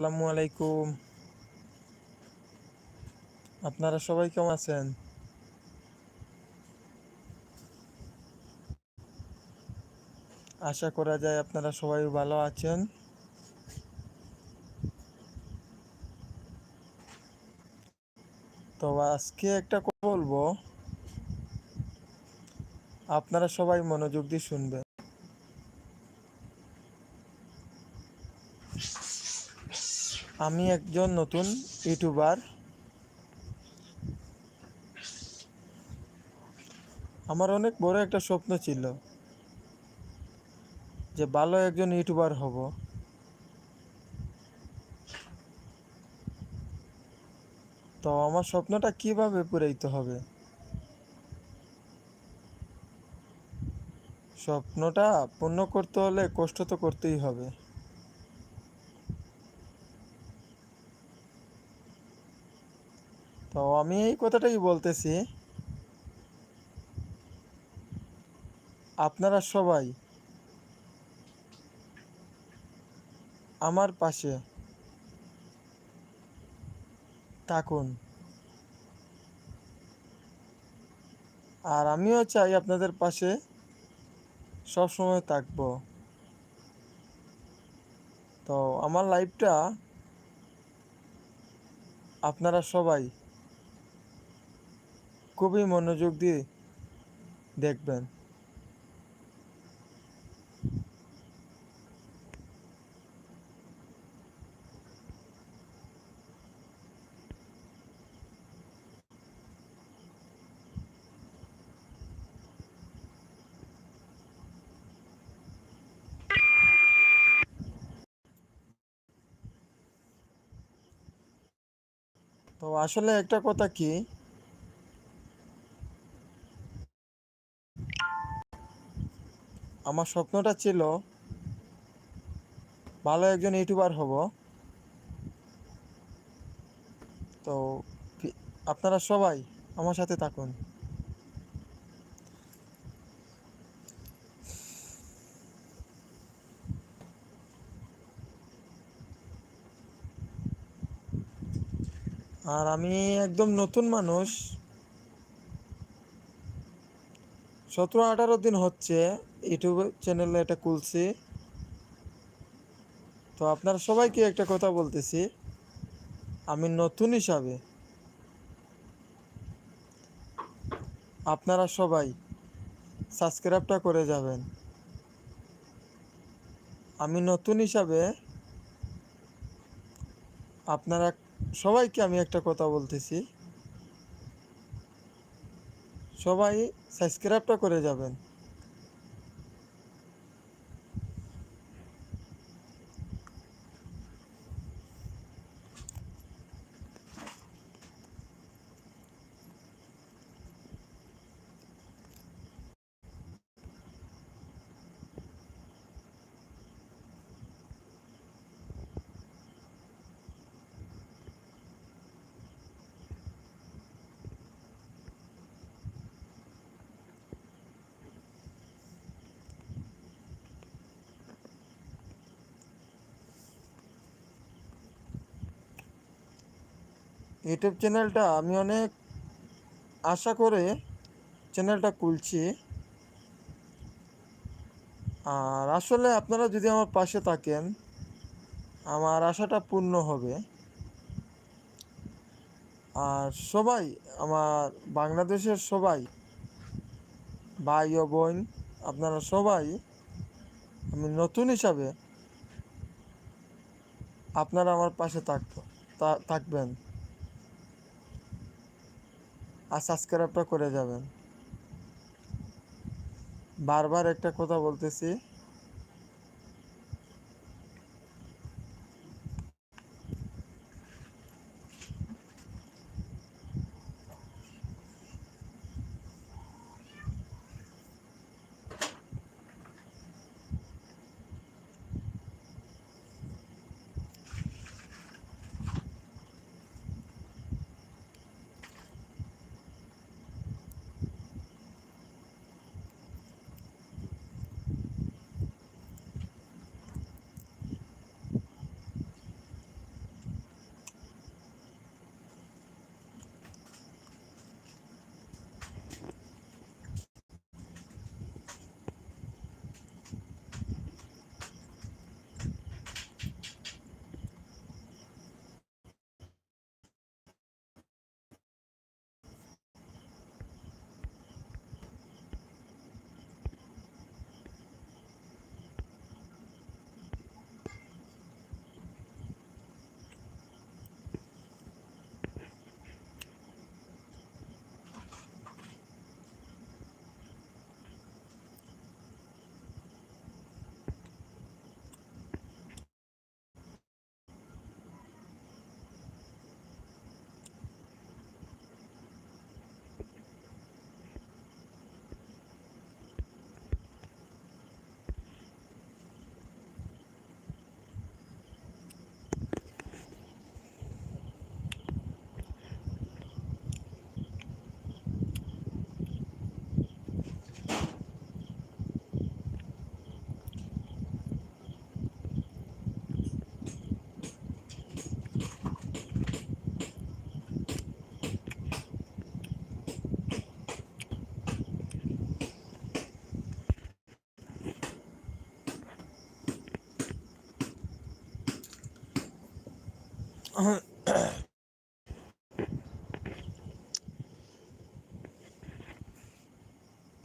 আসসালামু আলাইকুম। আপনারা সবাই কেমন আছেন? আশা করা যায় আপনারা সবাই ভালো আছেন। তো আজকে একটা বলব। আপনারা সবাই মনোযোগ দিয়ে শুনবেন। আমি একজন নতুন ইউটিউবার। আমার অনেক বড় একটা স্বপ্ন ছিল যে ভালো একজন ইউটিউবার হব। তো আমার স্বপ্নটা কীভাবে পূরাইতে হবে? স্বপ্নটা পূর্ণ করতে হলে কষ্ট তো করতেই হবে। তো আমি এই কথাটাই বলতেছি, আপনারা সবাই আমার পাশে থাকুন। আর আমিও চাই আপনাদের পাশে সব সময় থাকব। তো আমার লাইফটা আপনারা সবাই খুবই মনোযোগ দিয়ে দেখবেন। তো আসলে একটা কথা কি? আমার স্বপ্নটা ছিল ভালো একজন ইউটিউবার হব। তো আপনারা সবাই আমার সাথে থাকুন। আর আমি একদম নতুন মানুষ। সতেরো, আঠারো দিন হচ্ছে, ইউটিউব চ্যানেলে এটা খুলছি। তো আপনারা সবাইকে একটা কথা বলতেছি, আমি নতুন হিসাবে। আপনারা সবাই সাবস্ক্রাইবটা করে যাবেন। আমি নতুন হিসাবে আপনারা সবাইকে আমি একটা কথা বলতেছি। সবাই সাবস্ক্রাইবটা করে যাবেন। ইউটিউব চ্যানেলটা আমি অনেক আশা করে চ্যানেলটা খুলছি। আর আসলে আপনারা যদি আমার পাশে থাকেন, আমার আশাটা পূর্ণ হবে। আর সবাই, আমার বাংলাদেশের সবাই, ভাই ও বোন, আপনারা সবাই আমি নতুন হিসাবে আপনারা আমার পাশে থাকব তা- থাকবেন। আর সাবস্ক্রাইবটা করে যাবেন। বারবার একটা কথা বলতেছি।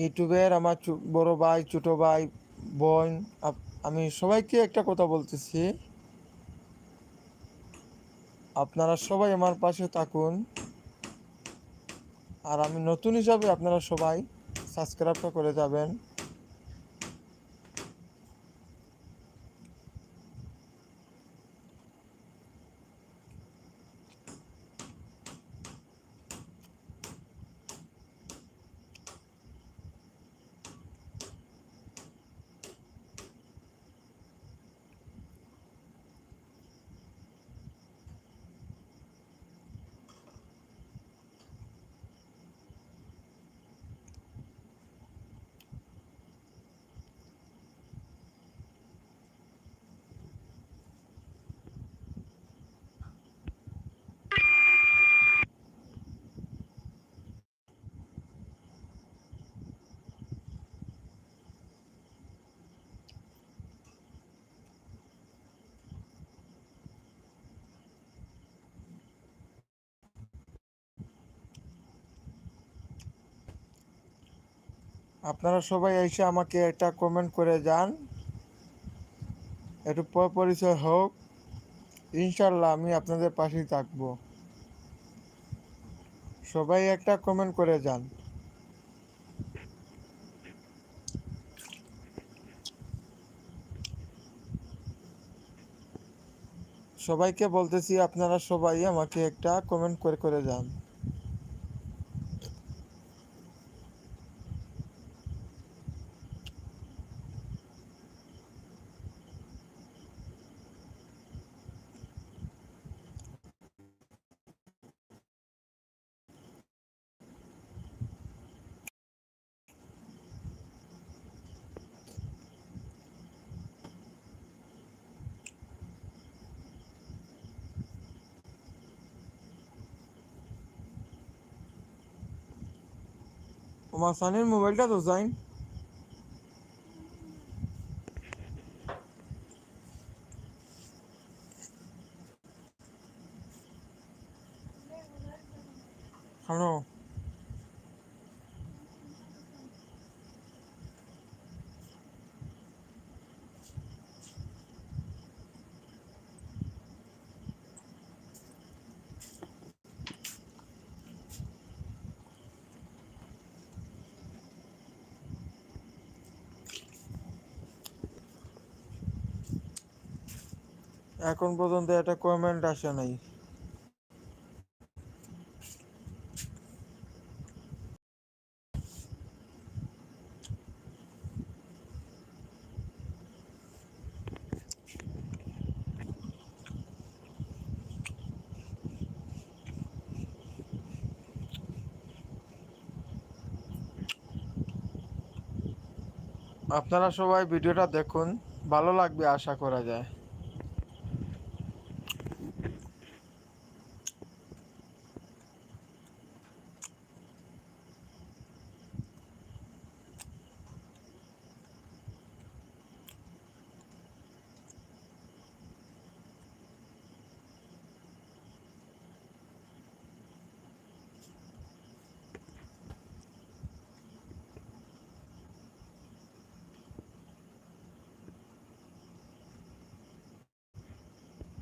ইউটিউবের আমার বড় ভাই, ছোট ভাই, বোন আমি সবাইকে একটা কথা বলতেছি। আপনারা সবাই আমার পাশে থাকুন। আর আমি নতুন হিসাবে আপনারা সবাই সাবস্ক্রাইবটা করে যাবেন। আপনারা সবাই এসে আমাকে একটা কমেন্ট করে যান। একটু পরিচয় হোক। ইনশাল্লাহ আমি আপনাদের পাশেই থাকব। সবাই একটা কমেন্ট করে যান। সবাইকে বলতেছি আপনারা সবাই আমাকে একটা কমেন্ট করে করে যান। তোমার সানির মোবাইলটা তো যাইন এখন পর্যন্ত একটা কমেন্ট আসে নাই। আপনারা সবাই ভিডিওটা দেখুন, ভালো লাগবে আশা করা যায়।